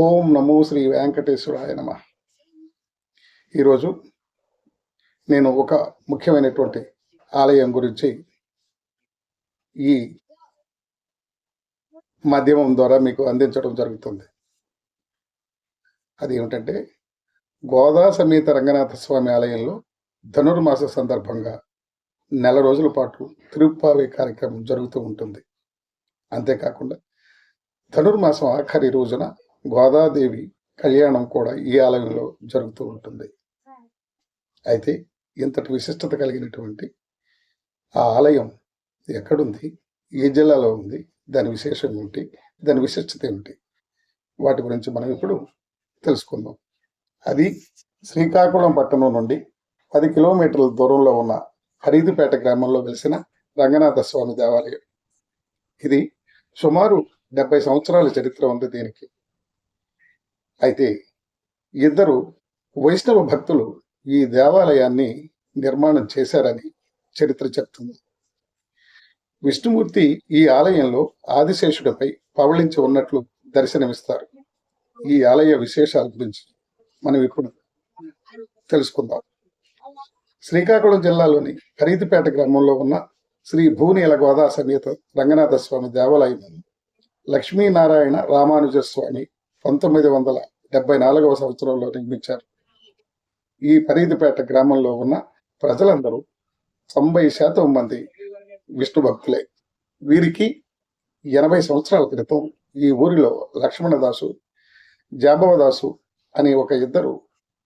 ఓం నమో శ్రీ వెంకటేశ్వరాయ నమ. ఈరోజు నేను ఒక ముఖ్యమైనటువంటి ఆలయం గురించి ఈ మాధ్యమం ద్వారా మీకు అందించడం జరుగుతుంది. అది ఏమిటంటే గోదా సమేత రంగనాథ స్వామి ఆలయంలో ధనుర్మాస సందర్భంగా నెల రోజుల పాటు తిరుప్పావి కార్యక్రమం జరుగుతూ ఉంటుంది. అంతేకాకుండా ధనుర్మాసం ఆఖరి రోజున గోదాదేవి కళ్యాణం కూడా ఈ ఆలయంలో జరుగుతూ ఉంటుంది. అయితే ఇంతటి విశిష్టత కలిగినటువంటి ఆ ఆలయం ఎక్కడుంది? ఏ జిల్లాలో ఉంది? దాని విశేషం ఏమిటి దాని విశిష్టత ఏమిటి? వాటి గురించి మనం ఇప్పుడు తెలుసుకుందాం. అది శ్రీకాకుళం పట్టణం నుండి పది కిలోమీటర్ల దూరంలో ఉన్న హరీదుపేట గ్రామంలో వెలిసిన రంగనాథ స్వామి దేవాలయం. ఇది సుమారు డెబ్బై సంవత్సరాల చరిత్ర ఉంది దీనికి. అయితే ఇద్దరు వైష్ణవ భక్తులు ఈ దేవాలయాన్ని నిర్మాణం చేశారని చరిత్ర చెప్తుంది. విష్ణుమూర్తి ఈ ఆలయంలో ఆదిశేషుడిపై పవళించి ఉన్నట్లు దర్శనమిస్తారు. ఈ ఆలయ విశేషాల గురించి మనం ఇప్పుడు తెలుసుకుందాం. శ్రీకాకుళం జిల్లాలోని ఖరీదుపేట గ్రామంలో ఉన్న శ్రీ భూనీల గోదా సమేత రంగనాథ స్వామి దేవాలయం లక్ష్మీనారాయణ రామానుజ స్వామి పంతొమ్మిది వందల డెబ్బై నాలుగవ సంవత్సరంలో నిర్మించారు. ఈ ఫరీదుపేట గ్రామంలో ఉన్న ప్రజలందరూ తొంభై శాతం మంది విష్ణు భక్తులే. వీరికి ఎనభై సంవత్సరాల క్రితం ఈ ఊరిలో లక్ష్మణదాసు జాబవదాసు అనే ఒక ఇద్దరు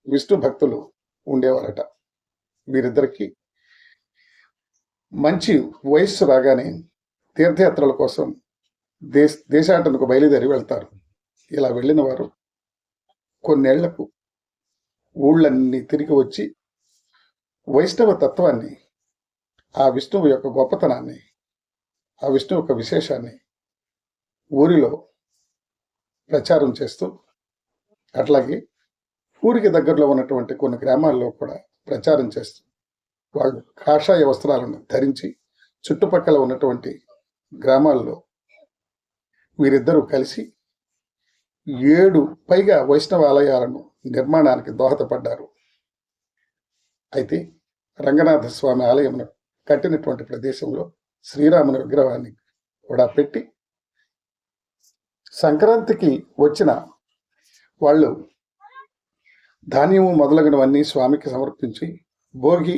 విష్ణు భక్తులు ఉండేవారట. వీరిద్దరికి మంచి వయస్సు రాగానే తీర్థయాత్రల కోసం దేశ దేశాటనకు బయలుదేరి వెళ్తారు. ఇలా వెళ్ళిన వారు కొన్నేళ్ళకు ఊళ్ళన్నీ తిరిగి వచ్చి వైష్ణవ తత్వాన్ని ఆ విష్ణువు యొక్క గొప్పతనాన్ని ఆ విష్ణువు యొక్క విశేషాన్ని ఊరిలో ప్రచారం చేస్తూ అట్లాగే ఊరికి దగ్గరలో ఉన్నటువంటి కొన్ని గ్రామాల్లో కూడా ప్రచారం చేస్తూ వాళ్ళు కాషాయ వస్త్రాలను ధరించి చుట్టుపక్కల ఉన్నటువంటి గ్రామాల్లో వీరిద్దరూ కలిసి ఏడు పైగా వైష్ణవ ఆలయాలను నిర్మాణానికి దోహదపడ్డారు. అయితే రంగనాథ స్వామి ఆలయమును కట్టినటువంటి ప్రదేశంలో శ్రీరాముని విగ్రహాన్ని కూడా పెట్టి సంక్రాంతికి వచ్చిన వాళ్ళు ధాన్యము మొదలగునవన్నీ స్వామికి సమర్పించి భోగి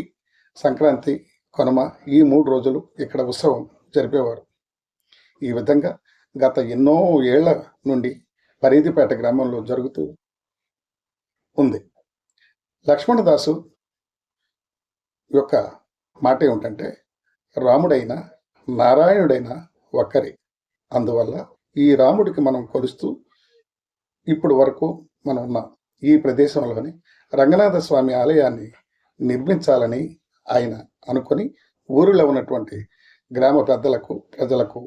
సంక్రాంతి కొనమ ఈ మూడు రోజులు ఇక్కడ ఉత్సవం జరిపేవారు. ఈ విధంగా గత ఎన్నో ఏళ్ళ నుండి పరిధిపేట గ్రామంలో జరుగుతూ ఉంది. లక్ష్మణదాసు యొక్క మాట ఏమిటంటే రాముడైన నారాయణుడైన ఒక్కరే. అందువల్ల ఈ రాముడికి మనం కొలుస్తూ ఇప్పుడు వరకు మనం ఉన్న. ఈ ప్రదేశంలోని రంగనాథ స్వామి ఆలయాన్ని నిర్మించాలని ఆయన అనుకొని ఊరిలో ఉన్నటువంటి గ్రామ పెద్దలకు ప్రజలకు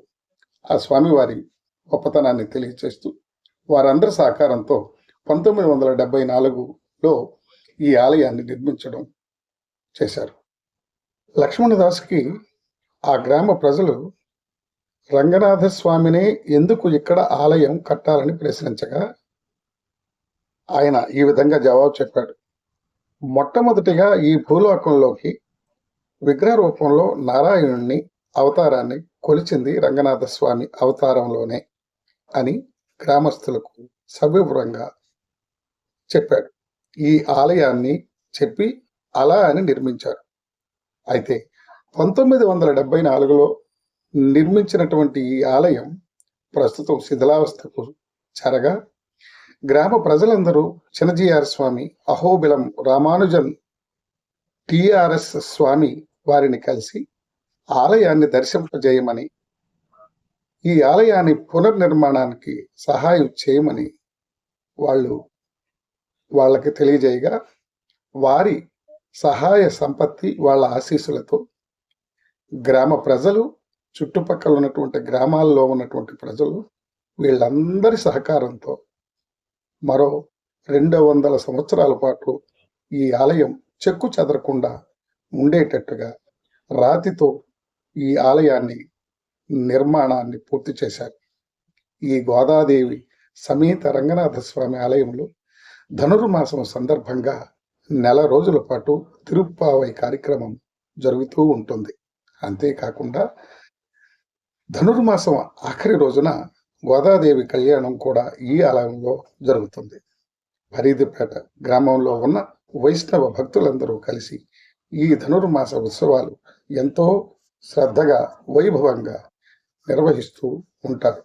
ఆ స్వామివారి గొప్పతనాన్ని తెలియచేస్తూ వారందరి సహకారంతో పంతొమ్మిది వందల డెబ్బై నాలుగులో ఈ ఆలయాన్ని నిర్మించడం చేశారు. లక్ష్మణదాస్కి ఆ గ్రామ ప్రజలు రంగనాథ స్వామినే ఎందుకు ఇక్కడ ఆలయం కట్టాలని ప్రశ్నించగా ఆయన ఈ విధంగా జవాబు చెప్పాడు. మొట్టమొదటిగా ఈ భూలోకంలోకి విగ్రహ రూపంలో నారాయణుణ్ణి అవతారాన్ని కొలిచింది రంగనాథ స్వామి అవతారంలోనే అని గ్రామస్తులకు సవివరంగా చెప్పాడు. ఈ ఆలయాన్ని చెప్పి అలా అని నిర్మించారు. అయితే పంతొమ్మిది వందల డెబ్బై నాలుగులో నిర్మించినటువంటి ఈ ఆలయం ప్రస్తుతం శిథిలావస్థకు చేరగా గ్రామ ప్రజలందరూ చినజీఆర్ స్వామి అహోబిలం రామానుజన్ టిఆర్ఎస్ స్వామి వారిని కలిసి ఆలయాన్ని దర్శింపజేయమని ఈ ఆలయాన్ని పునర్నిర్మాణానికి సహాయం చేయమని వాళ్ళు వాళ్ళకి తెలియజేయగా వారి సహాయ సంపత్తి వాళ్ళ ఆశీస్సులతో గ్రామ ప్రజలు చుట్టుపక్కల ఉన్నటువంటి గ్రామాల్లో ఉన్నటువంటి ప్రజలు వీళ్ళందరి సహకారంతో మరో రెండు వందల సంవత్సరాల పాటు ఈ ఆలయం చెక్కు చెదరకుండా ఉండేటట్టుగా రాతితో ఈ ఆలయాన్ని నిర్మాణాన్ని పూర్తి చేశారు. ఈ గోదాదేవి సమేత రంగనాథ స్వామి ఆలయంలో ధనుర్మాసం సందర్భంగా నెల రోజుల పాటు తిరుప్పావై కార్యక్రమం జరుగుతూ ఉంటుంది. అంతేకాకుండా ధనుర్మాసం ఆఖరి రోజున గోదాదేవి కళ్యాణం కూడా ఈ ఆలయంలో జరుగుతుంది. ఫరీదుపేట గ్రామంలో ఉన్న వైష్ణవ భక్తులందరూ కలిసి ఈ ధనుర్మాస ఉత్సవాలు ఎంతో శ్రద్ధగా వైభవంగా నిర్వహిస్తూ ఉంటారు.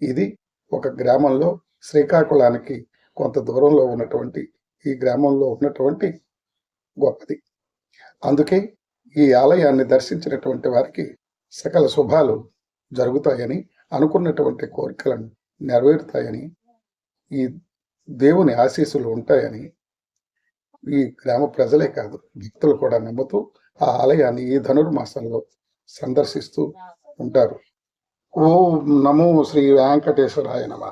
ఇది ఒక గ్రామంలో శ్రీకాకుళానికి కొంత దూరంలో ఉన్నటువంటి ఈ గ్రామంలో ఉన్నటువంటి గొప్పది. అందుకే ఈ ఆలయాన్ని దర్శించినటువంటి వారికి సకల శుభాలు జరుగుతాయని అనుకున్నటువంటి కోరికలను నెరవేరుతాయని ఈ దేవుని ఆశీస్సులు ఉంటాయని ఈ గ్రామ ప్రజలే కాదు భక్తులు కూడా నమ్ముతూ ఆ ఆలయాన్ని ఈ ధనుర్మాసంలో సందర్శిస్తూ ఉంటారు. ఓం నమో శ్రీ వెంకటేశ్వరాయ నమ.